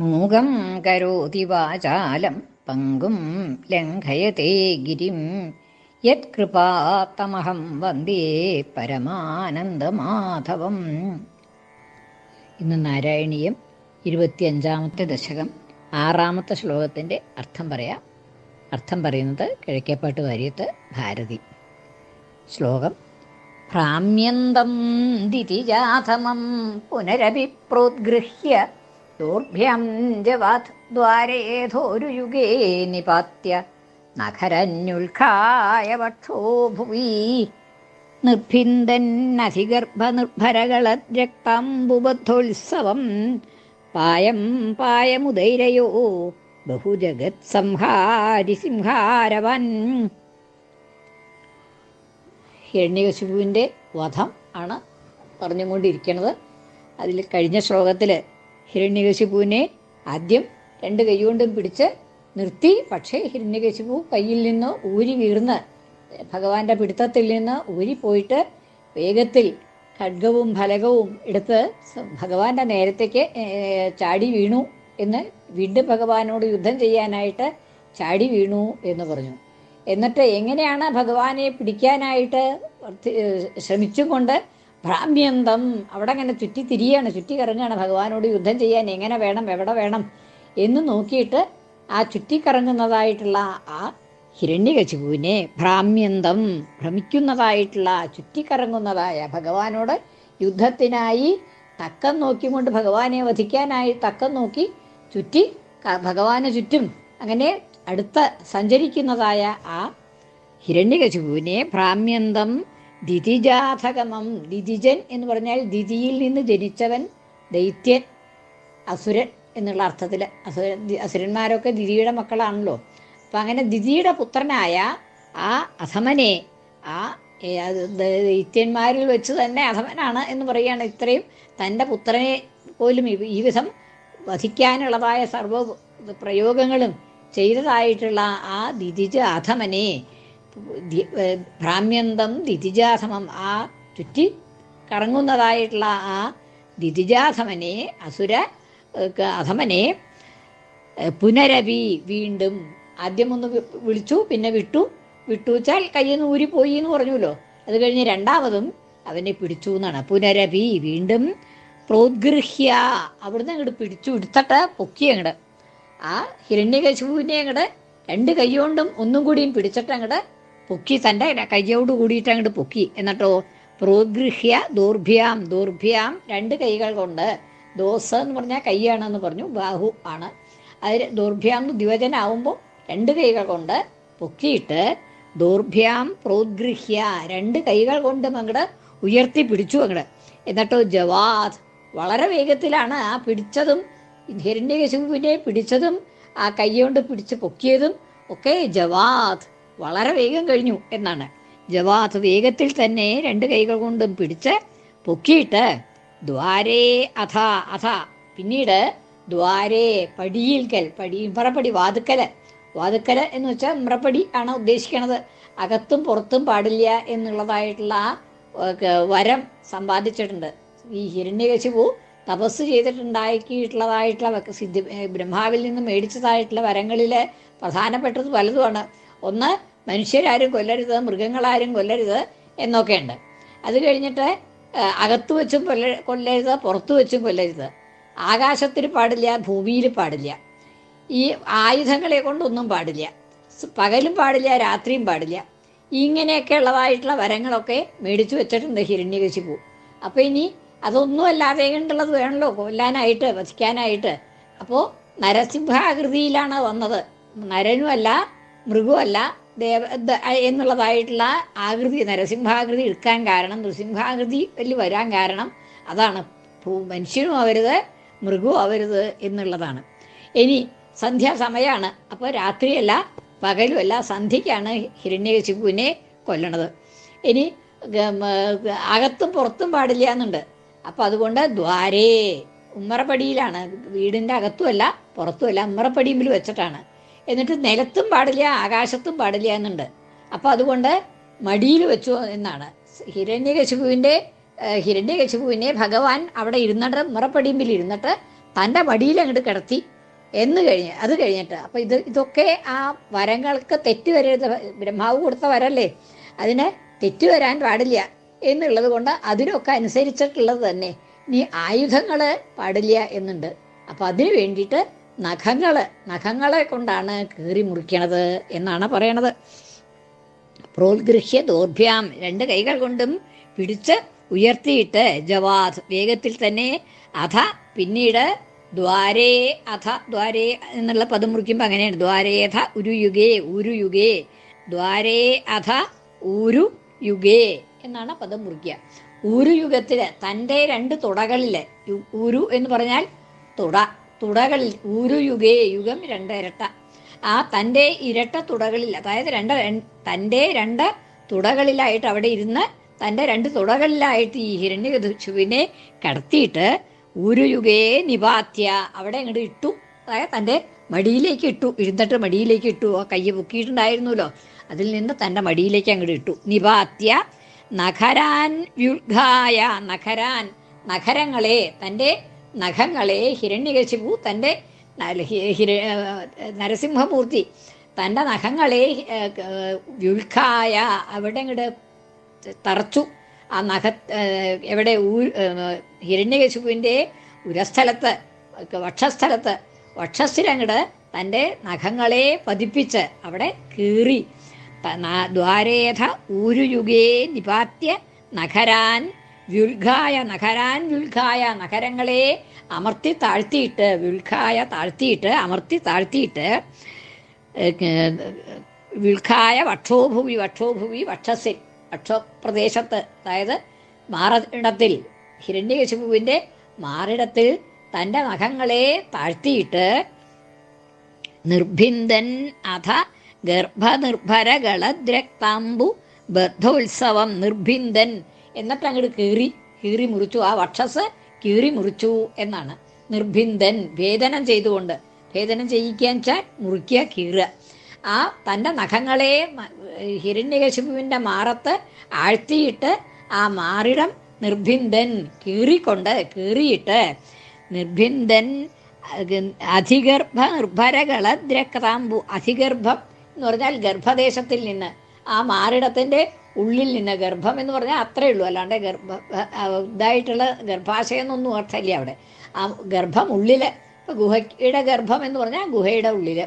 മൂകം കരോതി വാചാലം പങ്കും ലംഘയത്തെ ഗിരിം. യത്കൃപാത്തമഹം വന്ദേ പരമാനന്ദമാധവം. ഇന്ന് നാരായണീയം ഇരുപത്തിയഞ്ചാമത്തെ ദശകം. ആറാമത്തെ ശ്ലോകത്തിന്റെ അർത്ഥം പറയാം. അർത്ഥം പറയുന്നത് കിഴക്കേപ്പാട്ട് വാര്യത്ത് ഭാരതി. ശ്ലോകം ഭ്രാമ്യന്തം ദിതിജാധമം പുനരഭിപ്രോദ്ഗൃഹ്യ ദോർഭ്യം ജവാത് ദ്വാരേധോരുയുഗേ നിപാത്യ നഖരന്യുൽഖായ വക്ഷോ ഭുവി നിർഭിന്ദന്നധിഗർഭനിർഭരകളരക്താംബുബദ്ധോത്സവം പായം പായമുദൈരയോ ബഹുജഗത് സംഹാരി സിംഹാരവൻ ഹിരണ്യകശിപുവിന്റെ വധം ആണ് പറഞ്ഞുകൊണ്ടിരിക്കുന്നത്. അതിൽ കഴിഞ്ഞ ശ്ലോകത്തിൽ ഹിരണ്യകശിപുവിനെ ആദ്യം രണ്ട് കൈകൊണ്ടും പിടിച്ച് നിർത്തി. പക്ഷേ ഹിരണ്യകശിപു കയ്യിൽ നിന്ന് ഊരി വീർന്ന് ഭഗവാന്റെ പിടുത്തത്തിൽ നിന്ന് ഊരിപ്പോയിട്ട് വേഗത്തിൽ ഖഡ്ഗവും ഫലകവും എടുത്ത് ഭഗവാന്റെ നേരത്തേക്ക് ചാടി വീണു എന്ന് വീണ്ടും ഭഗവാനോട് യുദ്ധം ചെയ്യാനായിട്ട് ചാടി വീണു എന്ന് പറഞ്ഞു. എന്നിട്ട് എങ്ങനെയാണ് ഭഗവാനെ പിടിക്കാനായിട്ട് ശ്രമിച്ചുകൊണ്ട് ഭ്രാമ്യന്തം. അവിടെ അങ്ങനെ ചുറ്റി തിരിയാണ് ചുറ്റി കറങ്ങുകയാണ് ഭഗവാനോട് യുദ്ധം ചെയ്യാൻ. എങ്ങനെ വേണം എവിടെ വേണം എന്ന് നോക്കിയിട്ട് ആ ചുറ്റിക്കറങ്ങുന്നതായിട്ടുള്ള ആ ഹിരണ്യകശിപുവിനെ ഭ്രാമ്യന്തം ഭ്രമിക്കുന്നതായിട്ടുള്ള ചുറ്റിക്കറങ്ങുന്നതായ ഭഗവാനോട് യുദ്ധത്തിനായി തക്കം നോക്കിക്കൊണ്ട് ഭഗവാനെ വധിക്കാനായി തക്കം നോക്കി ചുറ്റി ഭഗവാനെ ചുറ്റും അങ്ങനെ അടുത്ത സഞ്ചരിക്കുന്നതായ ആ ഹിരണ്യകശിപുവിനെ ഭ്രാമ്യന്തം ദിതിജാഥകമം ദിതിജൻ എന്ന് പറഞ്ഞാൽ ദിതിയിൽ നിന്ന് ജനിച്ചവൻ ദൈത്യൻ അസുരൻ എന്നുള്ള അർത്ഥത്തിൽ അസുര അസുരന്മാരൊക്കെ ദിതിയുടെ മക്കളാണല്ലോ. അപ്പം അങ്ങനെ ദിതിയുടെ പുത്രനായ ആ അധമനെ ആ ദൈത്യന്മാരിൽ വെച്ച് തന്നെ അധമനാണ് എന്ന് പറയുകയാണ്. ഇത്രയും തന്റെ പുത്രനെ പോലും ഈ- വിധം വധിക്കാനുള്ളതായ സർവ പ്രയോഗങ്ങളും ചെയ്തതായിട്ടുള്ള ആ ദിതിജ അധമനെ ഭ്രാമ്യന്തം ദിതിജാസമം ആ ചുറ്റി കറങ്ങുന്നതായിട്ടുള്ള ആ ദിതിജാസമനെ അസുര അധമനെ പുനരവി വീണ്ടും ആദ്യം ഒന്ന് വിളിച്ചു പിന്നെ വിട്ടു. വിട്ടു വെച്ചാൽ കയ്യിൽ നിന്ന് ഊരിപ്പോയി എന്ന് പറഞ്ഞുല്ലോ അത് കഴിഞ്ഞ് രണ്ടാമതും അവനെ പിടിച്ചു എന്നാണ്. പുനരവി വീണ്ടും പ്രോദ്ഗൃഹ്യ. അവിടുന്ന് അങ്ങോട്ട് പിടിച്ചു എടുത്തിട്ട് പൊക്കി അങ്ങോട്ട് ആ ഹിരണ്യകശുവിനെ അങ്ങോട്ട് രണ്ട് കൈ കൊണ്ടും ഒന്നും കൂടിയും പിടിച്ചിട്ട് അങ്ങോട്ട് പൊക്കി തന്റെ കയ്യോട് കൂടിയിട്ട് അങ്ങോട്ട് പൊക്കി. എന്നിട്ടോ പ്രോഗൃഹ്യ ദൂർഭ്യാം ദൂർഭ്യാം രണ്ട് കൈകൾ കൊണ്ട് ദോസ എന്ന് പറഞ്ഞാൽ കൈയാണെന്ന് പറഞ്ഞു ബാഹു ആണ്. അത് ദൂർഭ്യാം ദ്വിവചനാവുമ്പോൾ രണ്ട് കൈകൾ കൊണ്ട് പൊക്കിയിട്ട് ദൂർഭ്യാം പ്രോഗൃഹ്യ രണ്ട് കൈകൾ കൊണ്ട് അങ്ങട് ഉയർത്തി പിടിച്ചു അങ്ങട്. എന്നിട്ടോ ജവാദ് വളരെ വേഗത്തിലാണ് ആ പിടിച്ചതും ഹിരണ്യകശുവിനെ പിടിച്ചതും ആ കൈ കൊണ്ട് പിടിച്ച് പൊക്കിയതും ഒക്കെ ജവാദ്. വളരെ വേഗം കഴിഞ്ഞു എന്നാണ്. ജവാദ് വേഗത്തിൽ തന്നെ രണ്ട് കൈകൾ കൊണ്ടും പിടിച്ച് പൊക്കിയിട്ട് ദ്വാരേ അഥ അഥ. പിന്നീട് ദ്വാരേ പടിയിൽക്കൽ പടി മുറപ്പടി വാതുക്കൽ. വാതുക്കൽ എന്ന് വെച്ചാൽ മുറപ്പടി ആണ് ഉദ്ദേശിക്കുന്നത് അകത്തും പുറത്തും പാടില്ല എന്നുള്ളതായിട്ടുള്ള വരം സമ്പാദിച്ചിട്ടുണ്ട്. ഈ ഹിരണ്യകശിപു തപസ് ചെയ്തിട്ടുണ്ടാക്കിയിട്ടുള്ളതായിട്ടുള്ള സിദ്ധി ബ്രഹ്മാവിൽ നിന്ന് മേടിച്ചതായിട്ടുള്ള വരങ്ങളിൽ പ്രധാനപ്പെട്ടത് പലതുമാണ് ഒന്ന് മനുഷ്യരാരും കൊല്ലരുത് മൃഗങ്ങളാരും കൊല്ലരുത് എന്നൊക്കെയുണ്ട്. അത് കഴിഞ്ഞിട്ട് അകത്തു വെച്ചും കൊല്ല കൊല്ലരുത് പുറത്തു വെച്ചും കൊല്ലരുത്. ആകാശത്തിൽ പാടില്ല ഭൂമിയിൽ പാടില്ല. ഈ ആയുധങ്ങളെ കൊണ്ടൊന്നും പാടില്ല. പകലും പാടില്ല രാത്രിയും പാടില്ല. ഇങ്ങനെയൊക്കെ ഉള്ളതായിട്ടുള്ള വരങ്ങളൊക്കെ മേടിച്ചു വെച്ചിട്ടുണ്ട് ഹിരണ്യകശിപു. അപ്പോൾ ഇനി അതൊന്നും അല്ലാതെ കണ്ടുള്ളത് വേണമല്ലോ കൊല്ലാനായിട്ട് വധിക്കാനായിട്ട് അപ്പോൾ നരസിംഹാകൃതിയിലാണ് വന്നത്. നരനുമല്ല മൃഗവുമല്ല ദേവ എന്നുള്ളതായിട്ടുള്ള ആകൃതി നരസിംഹാകൃതി എടുക്കാൻ കാരണം നൃസിംഹാകൃതി വലിയ വരാൻ കാരണം അതാണ്. മനുഷ്യനും ആവരുത് മൃഗവും ആവരുത് എന്നുള്ളതാണ്. ഇനി സന്ധ്യാസമയമാണ് അപ്പോൾ രാത്രിയല്ല പകലുമല്ല സന്ധ്യയ്ക്കാണ് ഹിരണ്യകശിപുവിനെ കൊല്ലണത്. ഇനി അകത്തും പുറത്തും പാടില്ല എന്നുണ്ട്. അപ്പം അതുകൊണ്ട് ദ്വാരേ ഉമ്മറപ്പടിയിലാണ്. വീടിന്റെ അകത്തുമല്ല പുറത്തുമല്ല ഉമ്മറപ്പടിയിൽ വെച്ചിട്ടാണ്. എന്നിട്ട് നിലത്തും പാടില്ല ആകാശത്തും പാടില്ല എന്നുണ്ട്. അപ്പം അതുകൊണ്ട് മടിയിൽ വെച്ചു എന്നാണ്. ഹിരണ്യകശിപുവിന്റെ ഹിരണ്യകശിപുവിനെ ഭഗവാൻ അവിടെ ഇരുന്നിട്ട് മുറപ്പടിമ്പിൽ ഇരുന്നിട്ട് തന്റെ മടിയിൽ അങ്ങോട്ട് കിടത്തി എന്ന് കഴിഞ്ഞ് അത് കഴിഞ്ഞിട്ട്. അപ്പം ഇത് ഇതൊക്കെ ആ വരങ്ങൾക്ക് തെറ്റ് വരരുത് ബ്രഹ്മാവ് കൊടുത്ത വരല്ലേ? അതിന് തെറ്റ് വരാൻ പാടില്ല എന്നുള്ളത് കൊണ്ട് അതിനൊക്കെ അനുസരിച്ചിട്ടുള്ളത് തന്നെ. ഇനി ആയുധങ്ങൾ പാടില്ല എന്നുണ്ട്. അപ്പം അതിന് വേണ്ടിയിട്ട് നഖങ്ങൾ നഖങ്ങളെ കൊണ്ടാണ് കീറി മുറിക്കണത് എന്നാണ് പറയണത്. പ്രോത്ഗൃഹ്യ ദോർഭ്യാം രണ്ട് കൈകൾ കൊണ്ടും പിടിച്ച് ഉയർത്തിയിട്ട് ജവാദ് വേഗത്തിൽ തന്നെ അധ പിന്നീട് ദ്വാരേ അധ ദ്വാരേ എന്നുള്ള പദം മുറിക്കുമ്പോൾ അങ്ങനെയാണ്. ദ്വാരേധ ഉരുയുഗേ ഉരുയുഗേ. ദ്വാരേ അധ ഊരു യുഗേ എന്നാണ് പദം മുറിക്കുക. ഊരുയുഗത്തിൽ തന്റെ രണ്ട് തുടകളിൽ ഊരു എന്ന് പറഞ്ഞാൽ തുട. തുടകളിൽ ഊരുയുഗേ യുഗം രണ്ട് ഇരട്ട ആ തന്റെ ഇരട്ട തുടകളിൽ അതായത് രണ്ട് തന്റെ രണ്ട് തുടകളിലായിട്ട് അവിടെ ഇരുന്ന് തന്റെ രണ്ട് തുടകളിലായിട്ട് ഈ ഹിരണ്യകശുവിനെ കടത്തിയിട്ട് ഊരുയുഗേ നിപാത്യ. അവിടെ അങ്ങോട്ട് ഇട്ടു. അതായത് തന്റെ മടിയിലേക്ക് ഇട്ടു. ഇരുന്നിട്ട് മടിയിലേക്ക് ഇട്ടു. ആ കയ്യ് പൊക്കിയിട്ടുണ്ടായിരുന്നല്ലോ. അതിൽ നിന്ന് തന്റെ മടിയിലേക്ക് അങ്ങോട്ട് ഇട്ടു. നിപാത്യ നഖരാൻ വ്യുഗായ നഖരാൻ നഖരങ്ങളെ തന്റെ നഖങ്ങളെ ഹിരണ്യകശിപു തന്റെ നരസിംഹമൂർത്തി തന്റെ നഖങ്ങളെ വ്യുൽഖായ അവിടെ ഇങ്ങോട്ട് തറച്ചു. ആ നഖ എവിടെ ഊ ഹിരണ്യകശിപുവിന്റെ ഉരസ്ഥലത്ത് വക്ഷസ്ഥലത്ത് വക്ഷസ്ഥിരങ്ങട് തന്റെ നഖങ്ങളെ പതിപ്പിച്ച് അവിടെ കീറി. ദ്വാരേധ ഊരുയുഗേ നിപാത്യ നഖരാൻ വ്യുൽഘായ നഖരാൻ വ്യുൽഘായ നഖരങ്ങളെ അമർത്തി താഴ്ത്തിയിട്ട് വ്യുൽഘായ താഴ്ത്തിയിട്ട് അമർത്തി താഴ്ത്തിയിട്ട് വിൽഖായ വക്ഷോഭൂമി വക്ഷോഭൂമി വക്ഷസിൽ വക്ഷപ്രദേശത്ത് അതായത് മാറിടത്തിൽ ഹിരണ്യകശിപുവിന്റെ മാറിടത്തിൽ തന്റെ നഖങ്ങളെ താഴ്ത്തിയിട്ട് നിർഭിന്ദൻ അധ ഗർഭനിർഭരകളദ്രക്താംബു ബദ്ധോത്സവം നിർഭിന്ദൻ എന്നിട്ട് അങ്ങോട്ട് കീറി കീറി മുറിച്ചു. ആ വക്ഷസ് കീറി മുറിച്ചു എന്നാണ്. നിർഭിന്ദൻ ഭേദനം ചെയ്തുകൊണ്ട് ഭേദനം ചെയ്യിക്കാൻ വെച്ചാൽ മുറിക്കുക കീറുക. ആ തന്റെ നഖങ്ങളെ ഹിരണ്യകശിപുവിന്റെ മാറത്ത് ആഴ്ത്തിയിട്ട് ആ മാറിടം നിർഭിന്ദൻ കീറിക്കൊണ്ട് കീറിയിട്ട് നിർഭിന്ദൻ അധിഗർഭ നിർഭരകളദ്രക്താംബു അധിഗർഭം എന്ന് പറഞ്ഞാൽ ഗർഭദേശത്തിൽ നിന്ന് ആ മാറിടത്തിന്റെ ഉള്ളിൽ നിന്ന് ഗർഭം എന്ന് പറഞ്ഞാൽ അത്രയേ ഉള്ളൂ. അല്ലാണ്ട് ഗർഭ ഇതായിട്ടുള്ള ഗർഭാശയം എന്നൊന്നും അർത്ഥമില്ല അവിടെ. ആ ഗർഭം ഉള്ളിൽ ഇപ്പം ഗുഹയുടെ ഗർഭം എന്ന് പറഞ്ഞാൽ ഗുഹയുടെ ഉള്ളിൽ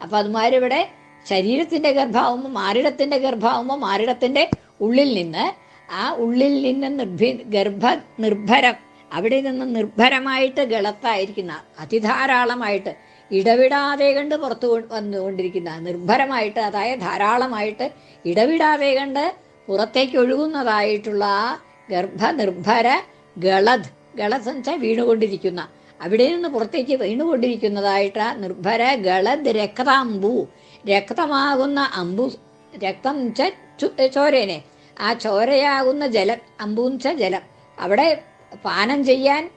അപ്പം അതുമാതിരി ഇവിടെ ശരീരത്തിന്റെ ഗർഭമാവുമ്പോൾ മാരിടത്തിന്റെ ഗർഭമാവുമ്പോൾ മാരിടത്തിന്റെ ഉള്ളിൽ നിന്ന് ആ ഉള്ളിൽ നിന്ന് നിർഭി ഗർഭ നിർഭരം അവിടെ നിന്ന് നിർഭരമായിട്ട് ഗളത്തായിരിക്കുന്ന അതിധാരാളമായിട്ട് ഇടവിടാതെ കണ്ട് പുറത്തു വന്നുകൊണ്ടിരിക്കുന്ന നിർഭരമായിട്ട് അതായത് ധാരാളമായിട്ട് ഇടവിടാതെ കണ്ട് പുറത്തേക്ക് ഒഴുകുന്നതായിട്ടുള്ള ആ ഗർഭനിർഭര ഗളത് ഗളത് എന്ന് വീണുകൊണ്ടിരിക്കുന്ന. അവിടെ നിന്ന് പുറത്തേക്ക് വീണുകൊണ്ടിരിക്കുന്നതായിട്ട് നിർഭര ഗളത് രക്താംബു രക്തമാകുന്ന അമ്പു രക്തം ചോരേനെ. ആ ചോരയാകുന്ന ജലം അമ്പു എന്ന് വെച്ചാൽ ജലം. അവിടെ പാനം ചെയ്യാൻ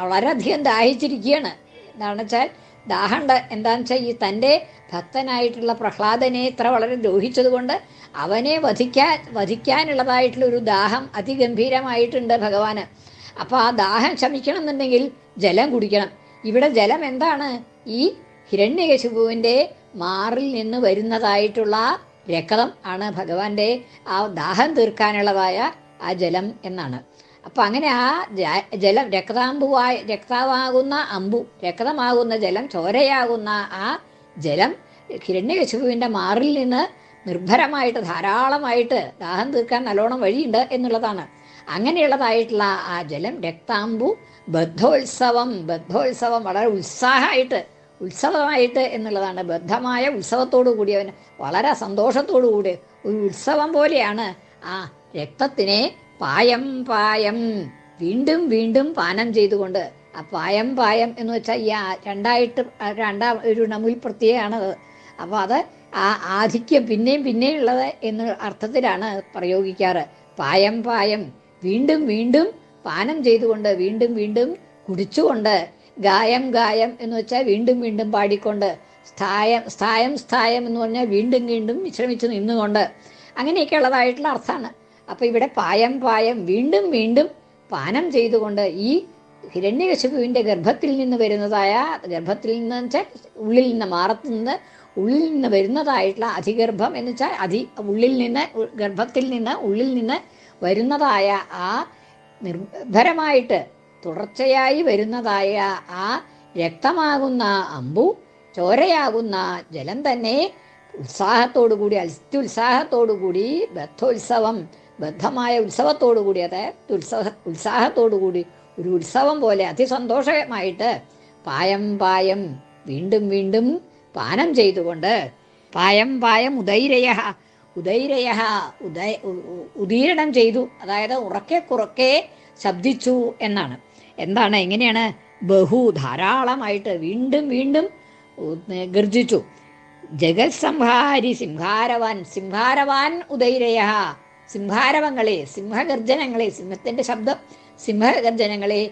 വളരെയധികം ദാഹിച്ചിരിക്കുകയാണ്. എന്താണെന്ന് വെച്ചാൽ ദാഹണ്ട. എന്താണെന്ന് വെച്ചാൽ ഈ തന്റെ ഭക്തനായിട്ടുള്ള പ്രഹ്ലാദനെ ഇത്ര വളരെ ദ്രോഹിച്ചതുകൊണ്ട് അവനെ വധിക്കാൻ വധിക്കാനുള്ളതായിട്ടുള്ള ഒരു ദാഹം അതിഗംഭീരമായിട്ടുണ്ട് ഭഗവാന്. അപ്പോൾ ആ ദാഹം ശമിക്കണം എന്നുണ്ടെങ്കിൽ ജലം കുടിക്കണം. ഇവിടെ ജലം എന്താണ്? ഈ ഹിരണ്യകശിപുവിന്റെ മാറിൽ നിന്ന് വരുന്നതായിട്ടുള്ള രക്തം ആണ് ഭഗവാന്റെ ആ ദാഹം തീർക്കാനുള്ളതായ ആ ജലം എന്നാണ്. അപ്പം അങ്ങനെ ആ ജലം രക്താംബുവായ രക്താവാകുന്ന അമ്പു രക്തമാകുന്ന ജലം ചോരയാകുന്ന ആ ജലം ഹിരണ്യകശിപുവിന്റെ മാറിൽ നിന്ന് നിർഭരമായിട്ട് ധാരാളമായിട്ട് ദാഹം തീർക്കാൻ നല്ലോണം വഴിയുണ്ട് എന്നുള്ളതാണ്. അങ്ങനെയുള്ളതായിട്ടുള്ള ആ ജലം രക്താംബു ബദ്ധോത്സവം ബദ്ധോത്സവം വളരെ ഉത്സാഹമായിട്ട് ഉത്സവമായിട്ട് എന്നുള്ളതാണ്. ബദ്ധമായ ഉത്സവത്തോടു കൂടി അവൻ വളരെ സന്തോഷത്തോടു കൂടി ഒരു ഉത്സവം പോലെയാണ് ആ രക്തത്തിനെ പായം പായം. വീണ്ടും വീണ്ടും പാനം ചെയ്തുകൊണ്ട് ആ പായം പായം എന്ന് വെച്ചാൽ ഈ രണ്ടായിട്ട് രണ്ടാം ഒരു നമുൽ പ്രത്യയമാണത് അപ്പോൾ അത് ആ ആധിക്യം പിന്നെയും പിന്നെയും ഉള്ളത് എന്ന അർത്ഥത്തിലാണ് പ്രയോഗിക്കാറ്. പായം പായം. വീണ്ടും വീണ്ടും പാനം ചെയ്തുകൊണ്ട് വീണ്ടും വീണ്ടും കുടിച്ചുകൊണ്ട് ഗായം ഗായം എന്ന് വെച്ചാൽ വീണ്ടും വീണ്ടും പാടിക്കൊണ്ട് സ്ഥായം സ്ഥായം സ്ഥായം എന്ന് പറഞ്ഞാൽ വീണ്ടും വീണ്ടും വിശ്രമിച്ച് നിന്നുകൊണ്ട്. അങ്ങനെയൊക്കെ ഉള്ളതായിട്ടുള്ള അർത്ഥമാണ് അപ്പോൾ ഇവിടെ പായം പായം വീണ്ടും വീണ്ടും പാനം ചെയ്തുകൊണ്ട് ഈ ഹിരണ്യകശിപുവിന്റെ ഗർഭത്തിൽ നിന്ന് വരുന്നതായ ഗർഭത്തിൽ നിന്ന് വെച്ചാൽ ഉള്ളിൽ നിന്ന് മാറത്തു നിന്ന് ഉള്ളിൽ നിന്ന് വരുന്നതായിട്ടുള്ള അധിഗർഭം എന്ന് വെച്ചാൽ അധി ഉള്ളിൽ നിന്ന് ഗർഭത്തിൽ നിന്ന് ഉള്ളിൽ നിന്ന് വരുന്നതായ ആ നിർഭരമായിട്ട് തുടർച്ചയായി വരുന്നതായ ആ രക്തമാകുന്ന അമ്പു ചോരയാകുന്ന ജലം തന്നെ ഉത്സാഹത്തോടുകൂടി അത്യുത്സാഹത്തോടുകൂടി ബദ്ധോത്സവം ബദ്ധമായ ഉത്സവത്തോടു കൂടി അതായത് ഉത്സവ ഉത്സാഹത്തോടു കൂടി ഒരു ഉത്സവം പോലെ അതിസന്തോഷമായിട്ട് പായം പായം വീണ്ടും വീണ്ടും പാനം ചെയ്തുകൊണ്ട് പായം പായം ഉദൈരയ ഉദൈരയ ഉദയ ഉദീരണം ചെയ്തു അതായത് ഉറക്കെ കുറക്കെ ശബ്ദിച്ചു എന്നാണ്. എന്താണ്? എങ്ങനെയാണ്? ബഹു ധാരാളമായിട്ട് വീണ്ടും വീണ്ടും ഗർജിച്ചു. ജഗത് സംഹാരി സിംഹാരവാൻ സിംഹാരവാൻ ഉദൈരയ സിംഹാരവങ്ങളെ സിംഹഗർജനങ്ങളെ സിംഹത്തിന്റെ ശബ്ദം സിംഹഗർജനങ്ങളെ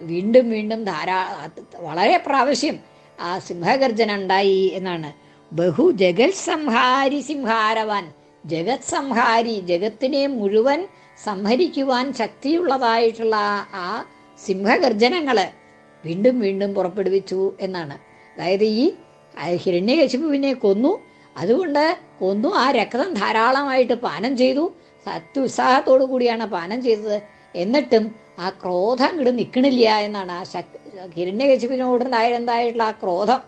വീണ്ടും വീണ്ടും ധാരാ വളരെ പ്രാവശ്യം ആ സിംഹഗർജന ഉണ്ടായി എന്നാണ്. ബഹു ജഗത് സംഹാരി സിംഹാരവാൻ ജഗത് സംഹാരി ജഗത്തിനെ മുഴുവൻ സംഹരിക്കുവാൻ ശക്തിയുള്ളതായിട്ടുള്ള ആ സിംഹഗർജനങ്ങൾ വീണ്ടും വീണ്ടും പുറപ്പെടുവിച്ചു എന്നാണ്. അതായത് ഈ ഹിരണ്യകശിപുവിനെ കൊന്നു. അതുകൊണ്ട് കൊന്നു ആ രക്തം ധാരാളമായിട്ട് പാനം ചെയ്തു. അത്യുത്സാഹത്തോടു കൂടിയാണ് പാനം ചെയ്തത്. എന്നിട്ടും ആ ക്രോധം അങ്ങോട്ട് നിൽക്കണില്ല എന്നാണ് ആ ശക് ഹിരണ്യകശിപിനോടുണ്ടായിരുന്നതായിട്ടുള്ള ആ ക്രോധം.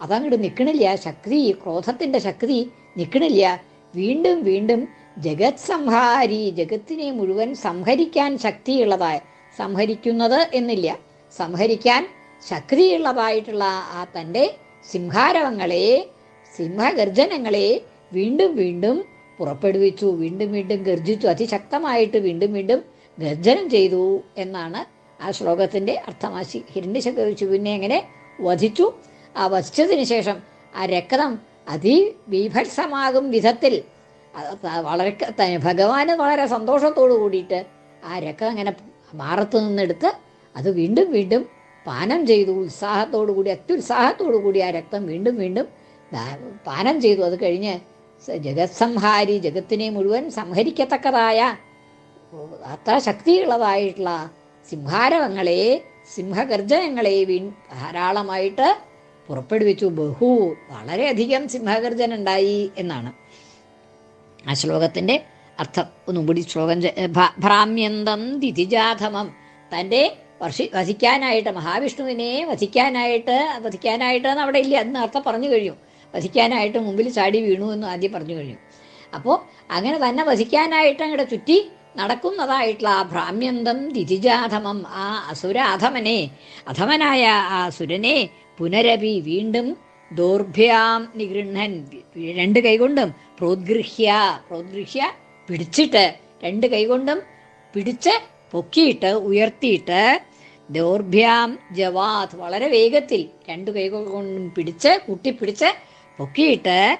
അതങ്ങോട്ട് നിൽക്കണില്ല ശക്തി ക്രോധത്തിന്റെ ശക്തി നിൽക്കണില്ല വീണ്ടും വീണ്ടും ജഗത് സംഹാരി ജഗത്തിനെ മുഴുവൻ സംഹരിക്കാൻ ശക്തിയുള്ളതായ സംഹരിക്കുന്നത് എന്നില്ല. സംഹരിക്കാൻ ശക്തിയുള്ളതായിട്ടുള്ള ആ തന്റെ സിംഹാരവങ്ങളെ സിംഹഗർജനങ്ങളെ വീണ്ടും വീണ്ടും പുറപ്പെടുവിച്ചു. വീണ്ടും വീണ്ടും ഗർജിച്ചു. അതിശക്തമായിട്ട് വീണ്ടും വീണ്ടും ഗർജനം ചെയ്തു എന്നാണ് ആ ശ്ലോകത്തിന്റെ അർത്ഥമാശി ഹിരണ്യശങ്കർ ഹിരണ്യശിശുവിനെ എങ്ങനെ വധിച്ചു? ആ വധിച്ചതിന് ശേഷം ആ രക്തം അതിബീഭത്സമാകും വിധത്തിൽ. വളരെ ഭഗവാന് വളരെ സന്തോഷത്തോടു കൂടിയിട്ട് ആ രക്തം അങ്ങനെ മാറത്തു നിന്നെടുത്ത് അത് വീണ്ടും വീണ്ടും പാനം ചെയ്തു. ഉത്സാഹത്തോടു കൂടി അത്യുത്സാഹത്തോടു കൂടി ആ രക്തം വീണ്ടും വീണ്ടും പാനം ചെയ്തു. അത് കഴിഞ്ഞ് സ- ജഗത് സംഹാരി ജഗത്തിനെ മുഴുവൻ സംഹരിക്കത്തക്കതായ അത്ര ശക്തിയുള്ളതായിട്ടുള്ള സിംഹാരവങ്ങളെ സിംഹഗർജനങ്ങളെ വീ ധാരാളമായിട്ട് പുറപ്പെടുവിച്ചു. ബഹു വളരെയധികം സിംഹഗർജന ഉണ്ടായി എന്നാണ്. ആ ശ്ലോകത്തിന്റെ അർത്ഥം. ഒന്നും കൂടി ശ്ലോകം ഭ്രാമ്യന്തം തിഥിജാധമം. തന്റെ വർഷി വധിക്കാനായിട്ട് മഹാവിഷ്ണുവിനെ വധിക്കാനായിട്ട് വധിക്കാനായിട്ട് അവിടെ ഇല്ല എന്ന് അർത്ഥം പറഞ്ഞു കഴിഞ്ഞു. വധിക്കാനായിട്ട് മുമ്പിൽ ചാടി വീണു എന്ന് ആദ്യം പറഞ്ഞു കഴിഞ്ഞു. അപ്പോൾ അങ്ങനെ തന്നെ വധിക്കാനായിട്ട് അങ്ങോട്ട് ചുറ്റി നടക്കുന്നതായിട്ടുള്ള ആ ഭ്രാമ്യന്തം ദിതിജാധമം ആ അസുരാധമനെ അധമനായ ആ സുരനെ പുനരപി വീണ്ടും ദോർഭ്യാം നിഗൃഹൻ രണ്ട് കൈകൊണ്ടും പ്രോദ്ഗൃഹ്യ പ്രോദ്ഗൃഹ്യ പിടിച്ചിട്ട് രണ്ട് കൈകൊണ്ടും പിടിച്ച് പൊക്കിയിട്ട് ഉയർത്തിയിട്ട് ദൗർഭ്യാം ജവാത് വളരെ വേഗത്തിൽ രണ്ട് കൈകൊണ്ടും പിടിച്ച് കൂട്ടിപ്പിടിച്ച് പൊക്കിയിട്ട്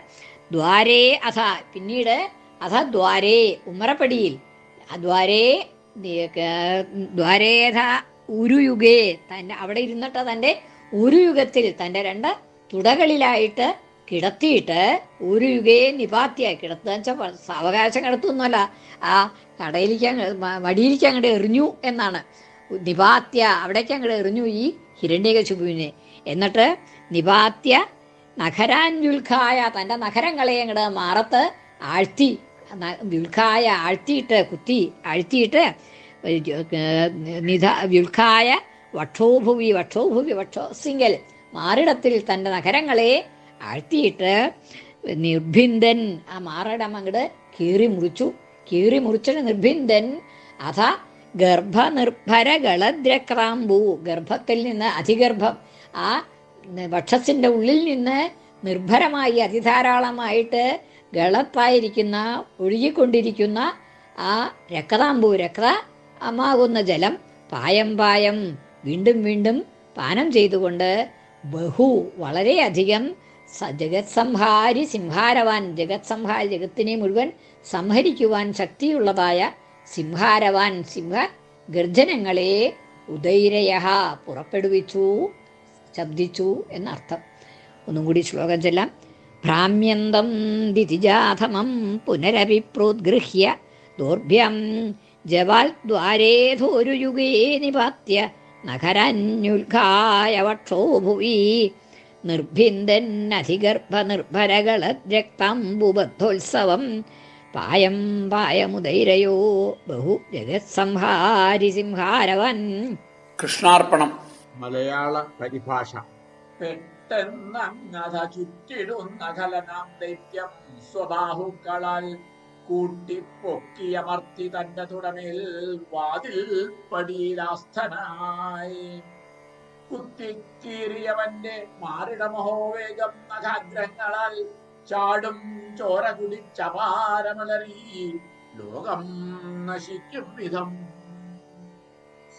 ദ്വാരേ അഥ. പിന്നീട് അഥ ദ്വാരേ ഉമ്മറപ്പടിയിൽ ദ്വാരേ ദ്വാരേഥ ഉരുയുഗേ. തന്റെ അവിടെ ഇരുന്നിട്ട് തന്റെ ഉരുയുഗത്തിൽ തന്റെ രണ്ട് തുടകളിലായിട്ട് കിടത്തിയിട്ട് ഒരു യുഗയെ നിപാത്തിയ കിടത്തുക വെച്ചാൽ അവകാശം കിടത്തുന്നല്ല ആ കടയിലേക്ക് അങ്ങ് മ- അങ്ങോട്ട് എറിഞ്ഞു എന്നാണ്. നിപാത്യ അവിടേക്ക് അങ്ങോട്ട് എറിഞ്ഞു ഈ ഹിരണ്യകശുപുവിനെ. എന്നിട്ട് നിപാത്യ നഖരാഞ്ജുൽഖായ തന്റെ നഖരങ്ങളെ അങ്ങോട്ട് മാറത്ത് ആഴ്ത്തി വിൽഖായ ആഴ്ത്തിയിട്ട് കുത്തി ആഴ്ത്തിയിട്ട് നിധ വ്യുൽഖായ വക്ഷോഭുവി വക്ഷോഭുവി സിംഗൽ മാറിടത്തിൽ തന്റെ നഗരങ്ങളെ ആഴ്ത്തിയിട്ട് നിർഭിന്ദൻ ആ മാറിടം അങ്ങോട്ട് കീറി മുറിച്ചു. കീറി മുറിച്ചിട്ട് നിർഭിന്ദൻ അഥ ഗർഭനിർഭര ഗളദ്രക്രാമ്പു ഗർഭത്തിൽ നിന്ന് അതിഗർഭം ആ വക്ഷത്തിന്റെ ഉള്ളിൽ നിന്ന് നിർഭരമായി അതിധാരാളമായിട്ട് ഗളത്തായിരിക്കുന്ന ഒഴുകിക്കൊണ്ടിരിക്കുന്ന ആ രക്തതാമ്പൂ രക്ത അമാകുന്ന ജലം പായം പായം വീണ്ടും വീണ്ടും പാനം ചെയ്തുകൊണ്ട് ബഹു വളരെയധികം സ- ജഗത് സംഹാരി സിംഹാരവാൻ ജഗത് സംഹാരി ജഗത്തിനെ മുഴുവൻ സംഹരിക്കുവാൻ ശക്തിയുള്ളതായ സിംഹാരവാൻ സിംഹ ഗർജനങ്ങളെ ഉദൈരയ പുറപ്പെടുവിച്ചു. ശബ്ദിച്ചു എന്നർത്ഥം. ഒന്നും കൂടി ശ്ലോകം ചെല്ലാം. ഭ്രാമ്യന്തം ദിതിജാഥമം പുനരഭിപ്രോദ്ഗൃഹ്യ പ്രോദ്ഗൃഹ്യ ദൗർഭ്യം ജവാൽ ദ്വാരേധോരുയുഗേ നിപാത്യ നഖരന്യുൽഘായ വക്ഷോ ഭുവി നിർഭിന്ദന്നധിഗർഭ നിർഭരകളദ്രക്താംബുബദ്ധോത്സവം പായം പായമുദൈരയോ ബഹു ജഗത്സംഹാരി സിംഹാരവൻ കൃഷ്ണാർപ്പണം. മലയാള പരിഭാഷ. പെട്ടെന്നങ്ങത ചുറ്റിടുന്ന ഖലനാം ദൈത്യം സ്വബാഹുക്കളാൽ കൂട്ടിപ്പൊക്കിയമർത്തി തന്റെ തുടമേൽ വാതിൽ പടിയിലാസ്ഥനായി. കുത്തിക്കീറിയവന്റെ മാറിട മഹോവേഗം നഖാഗ്രങ്ങളാൽ ചാടും ചോര കുടിച്ചപാരമലറി ലോകം നശിക്കും വിധം